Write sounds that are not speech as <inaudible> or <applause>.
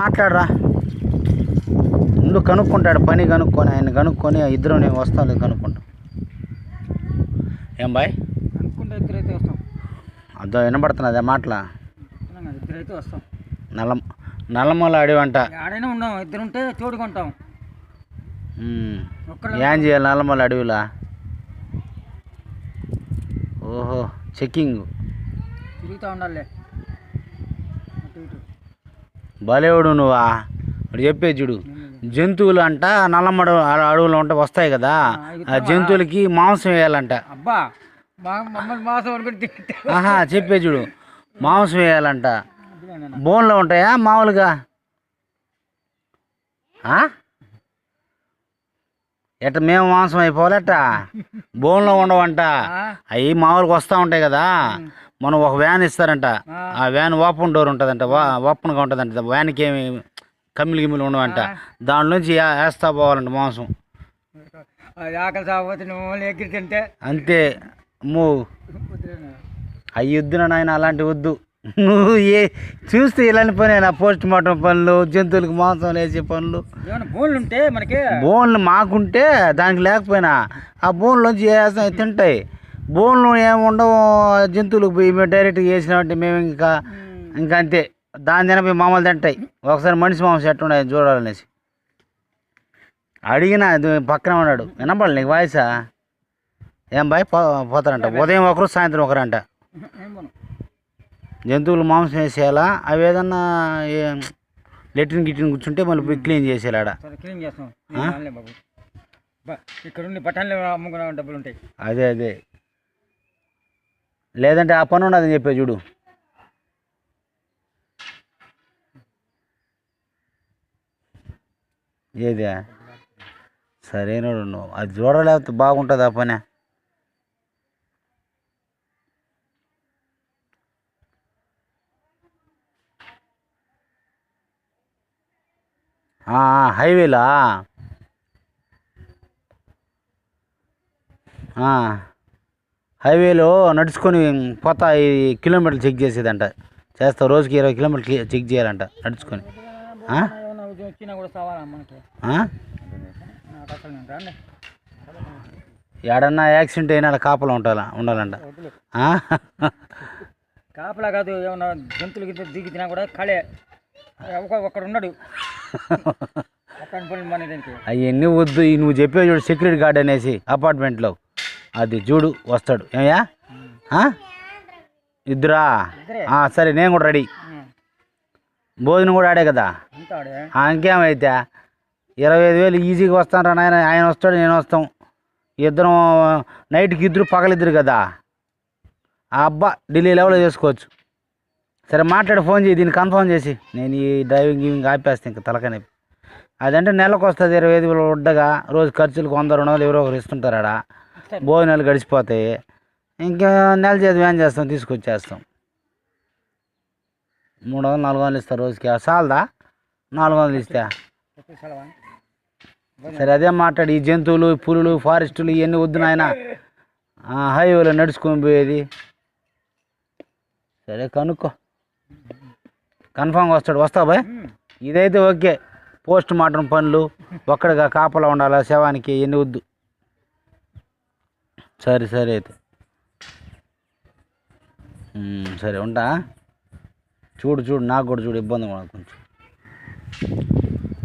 మాట్లాడరా. ముందు కనుక్కుంటాడు పని కనుక్కొని ఆయన కనుక్కొని ఇద్దరు నేను వస్తాను కనుక్కుంటాం. ఏం బాయ్? అనుకుంటే ఇద్దరైతే వస్తాం. అదో వినబడుతున్నది మాటల? కదా, ఇద్దరైతే వస్తాం. నల్ల నల్లమూల అడివంట ఆడైనా ఉండం ఇద్దరు ఉంటే. ఒక్కరు ఏం చేయాలి నల్లమూల అడవిలా? ఓహో చెక్కింగ్. తిరుగుతూ ఉండాలి బలేవుడు నువ్వా? ఇప్పుడు చెప్పే చూడు. జంతువులు అంట నల్లమడ అడవులు ఉంటే వస్తాయి కదా. ఆ జంతువులకి మాంసం వేయాలంట. అబ్బా ఆహా చెప్పే చూడు. మాంసం వేయాలంట. బోన్లో ఉంటాయా మామూలుగా? ఆ? ఎట్ట మేము మాంసం అయిపోవాలట? బోన్లో ఉండవంట. అవి మామూలుగా వస్తూ ఉంటాయి కదా. మనం ఒక వ్యాన్ ఇస్తారంట. ఆ. వ్యాన్ ఓపెన్ డోర్ ఉంటుందంట. ఓపెన్గా ఉంటుందంట. వ్యాన్కి ఏమి కమ్మిలి గిమ్మిలు ఉండవంట. దాంట్లోంచి వే- వేస్తా పోవాలంట మాంసం. ఆకలి తింటే. అంతే. మూ. అవి వద్దున నాయన అలాంటి వద్దు. నువ్వు ఏ చూస్తే ఇలాంటి పని పోస్ట్ మార్టం పనులు జంతువులకు మాంసం వేసే పనులు. బోన్లు ఉంటే మనకి? బోన్లు మాకుంటే దానికి లేకపోయినా ఆ బోన్లోంచి తింటాయి. బోన్లు ఏమి ఉండవు జంతువులకు పోయి మేము డైరెక్ట్గా వేసినామంటే మేము ఇంకా ఇంకా అంతే. దాని తినపోయి మామూలు తింటాయి. ఒకసారి మనిషి మాంసం ఎట్టు ఉన్నాయి చూడాలనేసి అడిగినా పక్కన ఉన్నాడు. వినపడాలి నీకు వాయిసా? ఏం బాయ్ పోతారంట. ఉదయం ఒకరు సాయంత్రం ఒకరంట. జంతువులు మాంసం వేసేయాలా? అవి ఏదన్నా లెట్రిన్ గిట్రిన్ కూర్చుంటే మళ్ళీ క్లీన్ చేసేయాల సరే క్లీన్ చేస్తాం. ఇక్కడ ఉండి బఠాన్లు అమ్ముకున్న డబ్బులు ఉంటాయి అదే అదే. లేదంటే ఆ పని ఉండదని చెప్పే చూడు. ఏది? సరేనోడు నువ్వు అది చూడలేకపోతే బాగుంటుంది ఆ పని. హైవేలా? హైవేలో నడుచుకొని పోతా ఈ కిలోమీటర్లు చెక్ చేసేదంట. చేస్తా రోజుకి ఇరవై కిలోమీటర్లు క్లి- చెక్ చేయాలంట నడుచుకొని. ఏడన్నా యాక్సిడెంట్ అయినా కాపలా ఉండాల ఉండాలంట? కాపలా కాదు ఏమన్నా జంతువులు గిట్ల దిగి తినా కూడా కళే ఒక ఒక్కడు ఉన్నాడు. <laughs> అవన్నీ వద్దు నువ్వు చెప్పే చూడు సెక్యూరిటీ గార్డ్ అనేసి అపార్ట్మెంట్లో. అది చూడు వస్తాడు. ఏమయ్యా? ఇద్దరా? సరే నేను కూడా రెడీ. భోజనం కూడా ఆడే కదా? ఇంకేమైతే? ఇరవై ఐదు వేలు ఈజీగా వస్తాను రా నాయన. ఆయన వస్తాడు నేను వస్తాం. ఇద్దరం నైట్కి ఇద్దరు పగలిద్దరు కదా? ఆ అబ్బా ఢిల్లీ లెవెల్లో చేసుకోవచ్చు. సరే మాట్లాడి ఫోన్ చేయి దీన్ని కన్ఫర్మ్ చేసి. నేను ఈ డ్రైవింగ్ గివింగ్ ఆపేస్తాను ఇంకా తలకనే అదంటే నెలకు వస్తుంది ఇరవై ఐదు వేలు ఉండగా రోజు ఖర్చులకు వంద రెండు వందలు ఎవరో ఒకరు ఇస్తుంటారు. భోజనాలు గడిచిపోతాయి. ఇంకా నెల చేతి వ్యాన్ చేస్తాం తీసుకొచ్చేస్తాం. మూడు వందలు నాలుగు వందలు ఇస్తారు రోజుకి. చాలదా? నాలుగు వందలు ఇస్తే. సరే అదే మాట్లాడు. ఈ జంతువులు పులులు ఫారెస్టులు ఇవన్నీ వద్దు నాయన. హైవేలో నడుచుకొని పోయేది. సరే కనుక్కో. కన్ఫామ్గా వస్తాడు. వస్తావు బాయ్? ఇదైతే ఓకే. పోస్ట్ మార్టం పనులు ఒక్కడిగా కాపలా ఉండాలా శవానికి ఎన్ని వద్దు. సరే సరే అయితే. సరే ఉంటా. చూడు చూడు నాకు కూడా చూడు ఇబ్బంది కూడా కొంచెం.